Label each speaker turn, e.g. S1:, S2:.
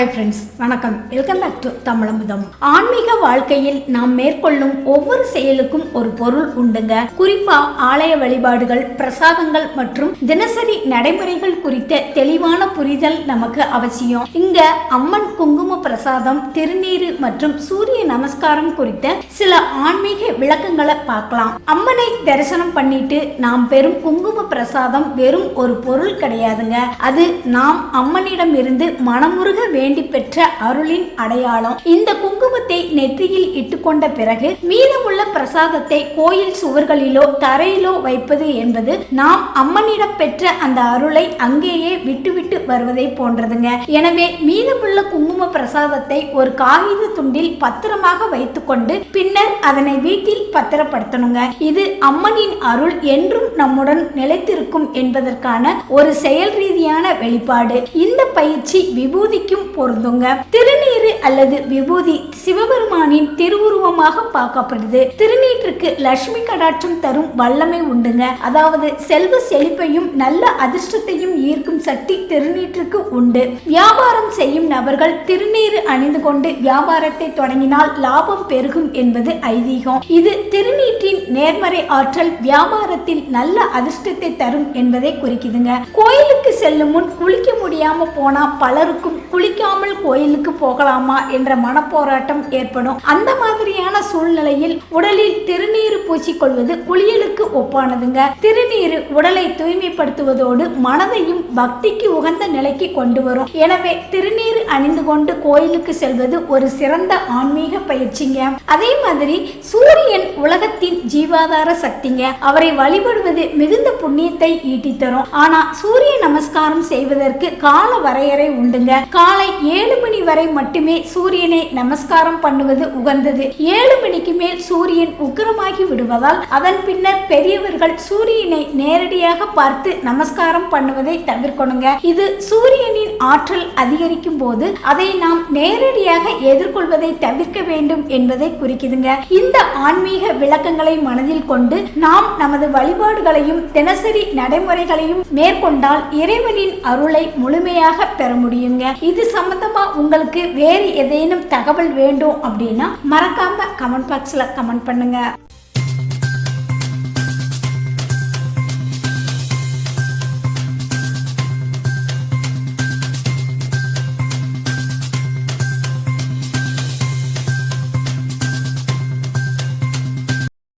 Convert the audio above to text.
S1: Hi friends வணக்கம். Welcome back to Tamilamudham. ஆன்மீக வாழ்க்கையில் நாம் மேற்கொள்ளும் ஒவ்வொரு செயலுக்கும் ஒரு பொருள் உண்டுங்க. குறிப்பா ஆலய வழிபாடுகள் பிரசாதங்கள் மற்றும் தினசரி நடைமுறைகள் குறித்த தெளிவான புரிதல் நமக்கு அவசியம். இங்க அம்மன் குங்கும பிரசாதம் திருநீரு மற்றும் சூரிய நமஸ்காரம் குறித்த சில ஆன்மீக விளக்கங்களை பார்க்கலாம். அம்மனை தரிசனம் பண்ணிட்டு நாம் பெறும் குங்கும பிரசாதம் வெறும் ஒரு பொருள் கிடையாதுங்க. அது நாம் அம்மனிடம் இருந்து மனமுருக வேண்டும் வேண்டி பெற்ற அருளின் அடையாளம். இந்த குங்குமத்தை நெற்றியில் இட்டுக்கொண்ட பிறகு மீதமுள்ள பிரசாதத்தை கோயில் சுவர்களிலோ தரையிலோ வைப்பது என்பது நாம் அம்மனிடம் பெற்ற அந்த அருளை அங்கேயே விட்டுவிட்டு வருவதை போன்றதுங்க. எனவே மீதமுள்ள குங்கும பிரசாதத்தை ஒரு காகித துண்டில் பத்திரமாக வைத்துக்கொண்டு பின்னர் அதனை வீட்டில் பத்திரப்படுத்தணுங்க. இது அம்மனின் அருள் என்றும் நம்முடன் நிலைத்திருக்கும் என்பதற்கான ஒரு செயல் ரீதி ரீதியான வெளிப்பாடு. இந்த பயிற்சி விபூதிக்கும் பொருந்துங்க. திருநீரு அல்லது விபூதி சிவபெருமானின் திருவுருவமாக பார்க்கப்படுது. திருநீற்றுக்கு லட்சுமி கடாட்சம் தரும் வல்லமை உண்டுங்க. அதாவது செல்வ செழிப்பையும் நல்ல அதிர்ஷ்டத்தையும் ஈர்க்கும் சக்தி திருநீற்றுக்கு உண்டு. வியாபாரம் செய்யும் நபர்கள் திருநீரு அணிந்து கொண்டு வியாபாரத்தை தொடங்கினால் லாபம் பெருகும் என்பது ஐதீகம். இது திருநீற்றின் நேர்மறை ஆற்றல் வியாபாரத்தில் நல்ல அதிர்ஷ்டத்தை தரும் என்பதை குறிக்குதுங்க. கோயிலுக்கு செல்லும் முன் குளிக்க முடியாம போனா பலருக்கும் குளிக்காமல் கோயிலுக்கு போகலாமா? வேண்டாமா என்ற மனப்போராட்டம் ஏற்படும். அந்த மாதிரியான சூழ்நிலையில் உடலில் திருநீர் பூசிக்கொள்வது குளியலுக்கு ஒப்பானதுங்க. திருநீர் உடலை தூய்மைப்படுத்துவதோடு மனதையும் பக்திக்கு உகந்த நிலைக்கு கொண்டு வரும். எனவே திருநீர் அணிந்து கொண்டு கோயிலுக்கு செல்வது ஒரு சிறந்த ஆன்மீக பயிற்சிங்க. அதே மாதிரி சூரியன் உலகத்தின் ஜீவாதார சக்திங்க. அவரை வழிபடுவது மிகுந்த புண்ணியத்தை ஈட்டி தரும் ஆனா சூரிய நமஸ்காரம் செய்வதற்கு கால வரையறை உண்டுங்க. காலை ஏழு மணி வரை மட்டுமே சூரியனை நமஸ்காரம் பண்ணுவது உகந்தது. ஏழு மணிக்கு மேல் சூரியன் உக்கிரமாகி விடுவதால் அதன் பின்னர் பெரியவர்கள் சூரியனை நேரடியாக பார்த்து நமஸ்காரம் பண்ணுவதை தவிர்க்கணுங்க. இது சூரியனின் ஆற்றல் அதிகரிக்கும் போது அதை நாம் நேரடியாக எதிர்கொள்வதை தவிர்க்க வேண்டும் என்பதை குறிக்குதுங்க. இந்த ஆன்மீக விளக்கங்கள் மனதில் கொண்டு நாம் நமது வழிபாடுகளையும் தினசரி நடைமுறைகளையும் மேற்கொண்டால் இறைவனின் அருளை முழுமையாக பெற முடியுங்க. இது சம்பந்தமா உங்களுக்கு வேறு ஏதேனும் தகவல் வேண்டும் அப்படின்னா மறக்காம கமெண்ட் பாக்ஸ்ல கமெண்ட் பண்ணுங்க.